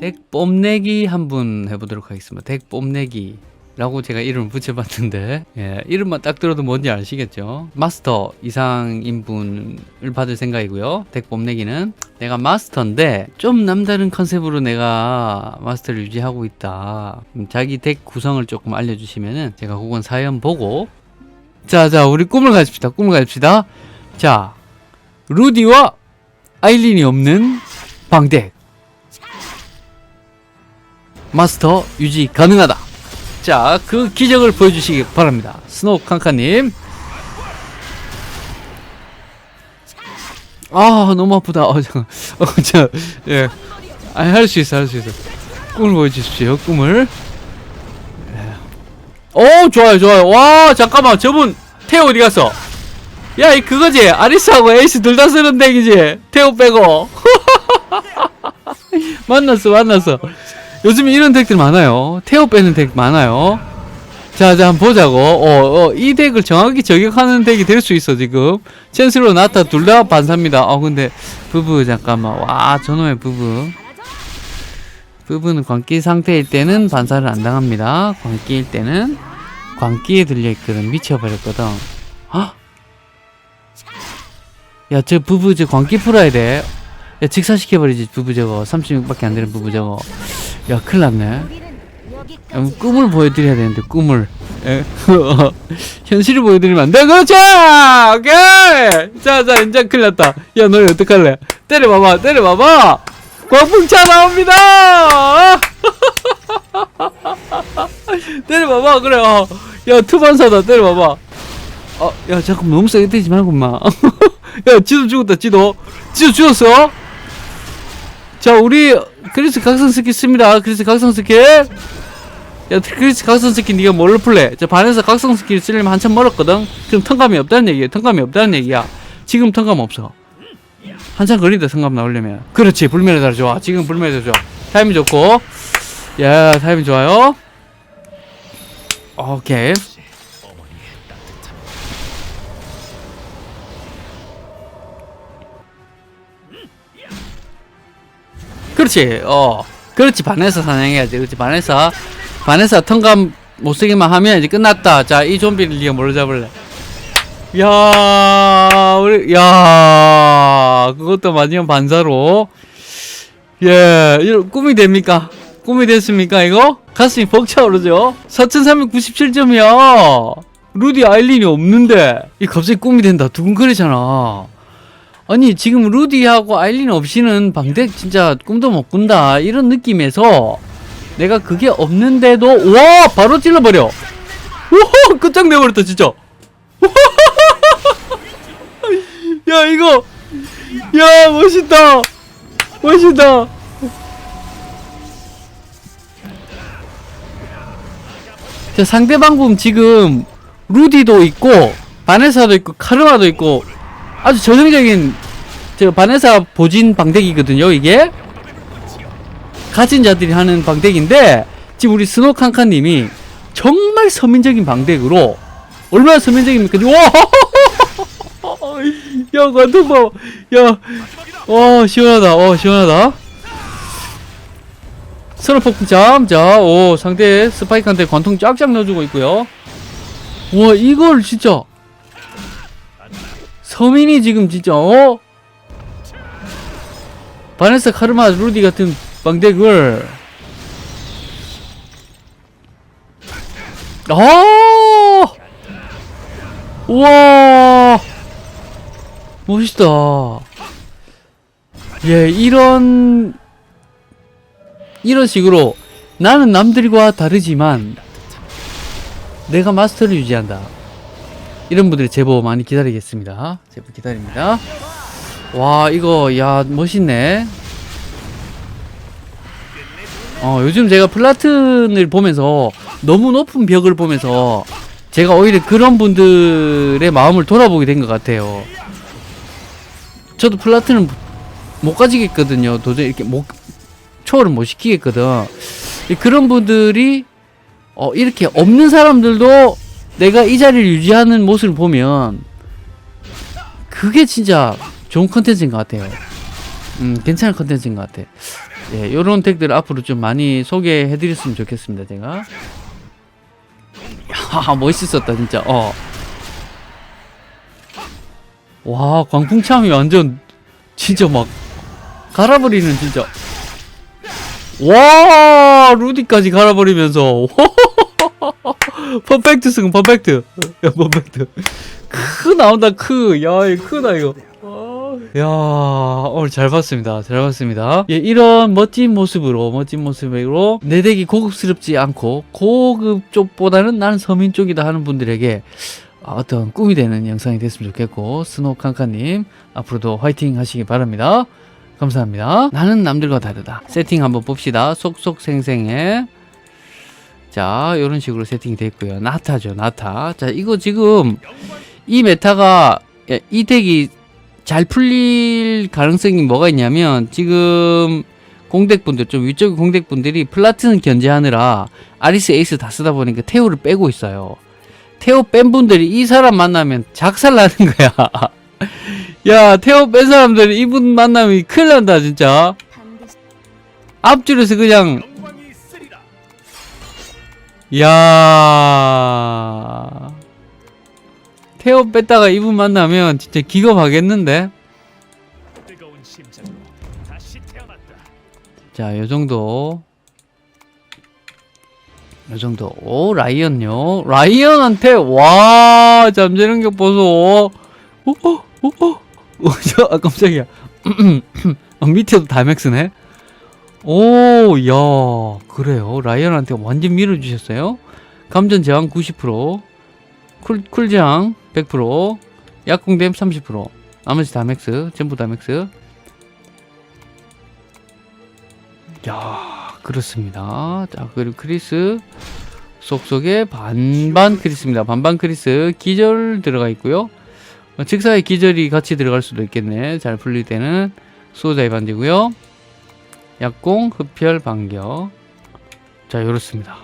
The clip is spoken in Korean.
덱 뽐내기 한 분 해보도록 하겠습니다. 덱 뽐내기. 라고 제가 이름을 붙여봤는데 예, 이름만 딱 들어도 뭔지 아시겠죠? 마스터 이상인 분을 받을 생각이고요. 덱 뽐내기는 내가 마스터인데 좀 남다른 컨셉으로 내가 마스터를 유지하고 있다. 음, 자기 덱 구성을 조금 알려주시면은 제가 그건 사연 보고 자자 우리 꿈을 가집시다. 꿈을 가집시다. 자 루디와 아일린이 없는 방덱 마스터 유지 가능하다. 자, 그 기적을 보여주시기 바랍니다. 스노우 칸카님. 아, 너무 아프다. 어, 잠깐. 어, 저, 예. 아, 할 수 있어, 할 수 있어. 꿈을 보여주십시오, 꿈을. 예. 오, 좋아요, 좋아요. 와, 잠깐만. 저분, 태호 어디 갔어? 야, 이 그거지? 아리스하고 에이스 둘 다 쓰는 덱이지? 태호 빼고. 만났어, 만났어. 요즘 이런 덱들 많아요. 태워 빼는 덱 많아요. 자, 자, 한번 보자고. 어, 어, 이 덱을 정확히 저격하는 덱이 될 수 있어, 지금. 챈슬로 나타 둘 다 반사입니다. 어, 근데, 부부, 잠깐만. 와, 저놈의 부부. 부부는 광기 상태일 때는 반사를 안 당합니다. 광기일 때는 광기에 들려있거든. 미쳐버렸거든. 헉! 야, 저 부부, 저 광기 풀어야 돼. 야, 직사시켜버리지, 부부 저거. 36밖에 안 되는 부부 저거. 야, 큰일 났네. 야, 꿈을 보여드려야 되는데, 꿈을. 예. 현실을 보여드리면 안 돼. 그렇지! 오케이! 자, 자, 이제 큰일 났다. 야, 너 어떡할래? 때려봐봐, 때려봐봐! 광풍차 나옵니다! 때려봐봐, 그래, 어. 야, 투반사다, 때려봐봐. 어, 야, 잠깐 너무 세게 때리지 말고, 마. 야, 지도 죽었다, 지도. 지도 죽었어? 자, 우리 크리스 각성 스킬 씁니다. 크리스 각성 스킬. 야, 크리스 각성 스킬 네가 뭘로 풀래? 자, 반에서 각성 스킬 쓰려면 한참 멀었거든. 그럼 턴감이 없다는 얘기야. 턴감이 없다는 얘기야. 지금 턴감 없어. 한참 걸린다 턴감 나오려면. 그렇지. 불멸의 달 좋아. 지금 불멸의 달 좋아. 타이밍 좋고. 야, 타이밍 좋아요. 오케이. 그렇지. 어. 그렇지. 반에서 사냥해야지. 그렇지. 반에서 반에서 턴감 못 쓰기만 하면 이제 끝났다. 자, 이 좀비를 네가 뭘로 잡을래? 야, 우리 야, 그것도 마지막 반사로. 예, 이런 꿈이 됩니까? 꿈이 됐습니까, 이거? 가슴이 벅차오르죠? 4397점이야. 루디 아일린이 없는데. 이 갑자기 꿈이 된다. 두근거리잖아. 아니 지금 루디하고 아일린 없이는 방덱 진짜 꿈도 못 꾼다. 이런 느낌에서 내가 그게 없는데도 와! 바로 찔러버려. 우와 끝장내버렸다 진짜. 야 이거. 야 멋있다. 멋있다. 자 상대방금 지금 루디도 있고 바네사도 있고 카르마도 있고 아주 전형적인 저 바네사 보진 방덱이거든요 이게 가진 자들이 하는 방덱인데 지금 우리 스노칸카님이 정말 서민적인 방덱으로 얼마나 서민적입니까 와! 야 관통 봐! 야! 와 시원하다 어 시원하다 선호 폭풍잠 자오 상대 스파이크한테 관통 쫙쫙 넣어주고 있고요 와 이걸 진짜 서민이 지금 진짜 어? 바네사 카르마 루디 같은 방덱을 아! 우와! 멋있다. 예, 이런 이런 식으로 나는 남들과 다르지만 내가 마스터를 유지한다. 이런 분들의 제보 많이 기다리겠습니다. 제보 기다립니다. 와, 이거, 야, 멋있네. 어, 요즘 제가 플라튼을 보면서 너무 높은 벽을 보면서 제가 오히려 그런 분들의 마음을 돌아보게 된 것 같아요. 저도 플라튼을 못 가지겠거든요. 도저히 이렇게 못, 초월을 못 시키겠거든. 그런 분들이 어, 이렇게 없는 사람들도 내가 이 자리를 유지하는 모습을 보면 그게 진짜 좋은 컨텐츠인 것 같아요. 음, 괜찮은 컨텐츠인 것 같아. 예, 요런 덱들 앞으로 좀 많이 소개해 드렸으면 좋겠습니다, 제가. 야, 멋있었다, 진짜. 어. 와, 광풍참이 완전 진짜 막 갈아버리는 진짜. 와, 루디까지 갈아버리면서. 퍼펙트 승, 퍼펙트. 야, 퍼펙트. 크 나온다, 크. 야, 이 크다, 이거. 야, 오늘 잘 봤습니다. 잘 봤습니다. 예, 이런 멋진 모습으로, 멋진 모습으로, 내 덱이 고급스럽지 않고, 고급 쪽보다는 나는 서민 쪽이다 하는 분들에게 어떤 꿈이 되는 영상이 됐으면 좋겠고, 스노우칸카님, 앞으로도 화이팅 하시기 바랍니다. 감사합니다. 나는 남들과 다르다. 세팅 한번 봅시다. 속속생생해. 자, 이런 식으로 세팅이 있고요. 나타죠, 나타. 자, 이거 지금 이 메타가 예, 이 덱이 잘 풀릴 가능성이 뭐가 있냐면 지금 공덱분들 좀 위쪽 공덱분들이 플라티는 견제하느라 아리스 에이스 다 쓰다 보니까 테오를 빼고 있어요. 테오 뺀 분들이 이 사람 만나면 작살 나는 거야. 야 테오 뺀 사람들이 이분 만나면 큰일 난다 진짜. 앞줄에서 그냥. 야 테오 뺐다가 이분 만나면 진짜 기겁하겠는데. 자, 요 정도. 요 정도. 오, 라이언요. 라이언한테, 와, 잠재는 격 보소. 오, 오, 오, 오. 오, 저, 아, 깜짝이야. 어, 밑에도 다맥스네. 오, 야, 그래요. 라이언한테 완전 밀어주셨어요. 감전 제한 90%. 쿨, 쿨 제한 100%. 약공댐 30%. 나머지 다 맥스. 전부 다 맥스. 야 그렇습니다. 자 그리고 크리스 속속에 반반 크리스입니다. 반반 크리스 기절 들어가 있고요. 어, 직사의 기절이 같이 들어갈 수도 있겠네. 잘 풀릴 때는 수호자의 반지고요. 약공 흡혈 반격. 자 이렇습니다.